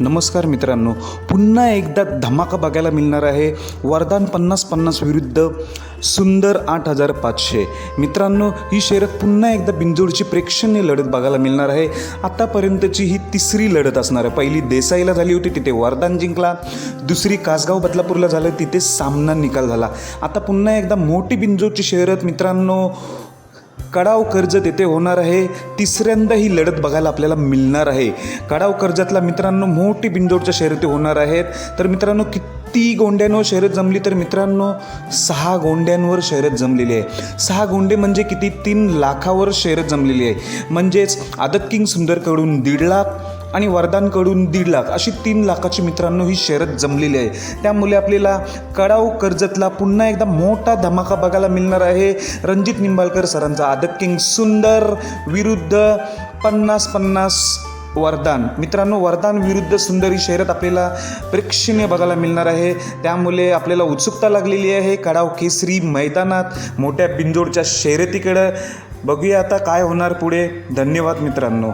नमस्कार मित्रांनो पुन्हा एकदा धमाका बघायला मिळणार आहे वरदान पन्नास पन्नास विरुद्ध सुंदर आठ हजार पाचशे. मित्रांनो ही शर्यत पुन्हा एकदा बिंजोडची प्रेक्षणीय लढत बघायला मिळणार आहे. आतापर्यंतची ही तिसरी लढत असणार आहे. पहिली देसाईला झाली होती तिथे वरदान जिंकला. दुसरी कासगाव बदलापूरला झालं तिथे सामना निकाल झाला. आता पुन्हा एकदा मोठी बिंजोडची शर्यत मित्रांनो कडाव कर्ज तेथे होणार आहे. तिसऱ्यांदा ही लढत बघायला आपल्याला मिळणार आहे. कडाव कर्जातला मित्रांनो मोठी बिंदोडच्या शर्यती होणार आहेत. तर मित्रांनो किती गोंड्यांवर शर्यत जमली तर मित्रांनो सहा गोंड्यांवर शर्यत जमलेली आहे. सहा गोंडे म्हणजे किती? तीन लाखावर शर्यत जमलेली आहे. म्हणजेच आदत किंग सुंदरकडून दीड लाख आणि वरदानकडून दीड लाख अशी तीन लाखाची मित्रांनो ही शर्यत जमलेली आहे. त्यामुळे आपल्याला कडाव कर्जतला पुन्हा एकदा मोठा धमाका बघायला मिळणार आहे. रणजित निंबाळकर सरांचा आदत किंग सुंदर विरुद्ध पन्नास पन्नास वरदान. मित्रांनो वरदान विरुद्ध सुंदर ही आपल्याला प्रेक्षणीय बघायला मिळणार आहे. त्यामुळे आपल्याला उत्सुकता लागलेली आहे. कडाव केसरी मैदानात मोठ्या बिंजोडच्या शर्यतीकडं. बघूया आता काय होणार पुढे. धन्यवाद मित्रांनो.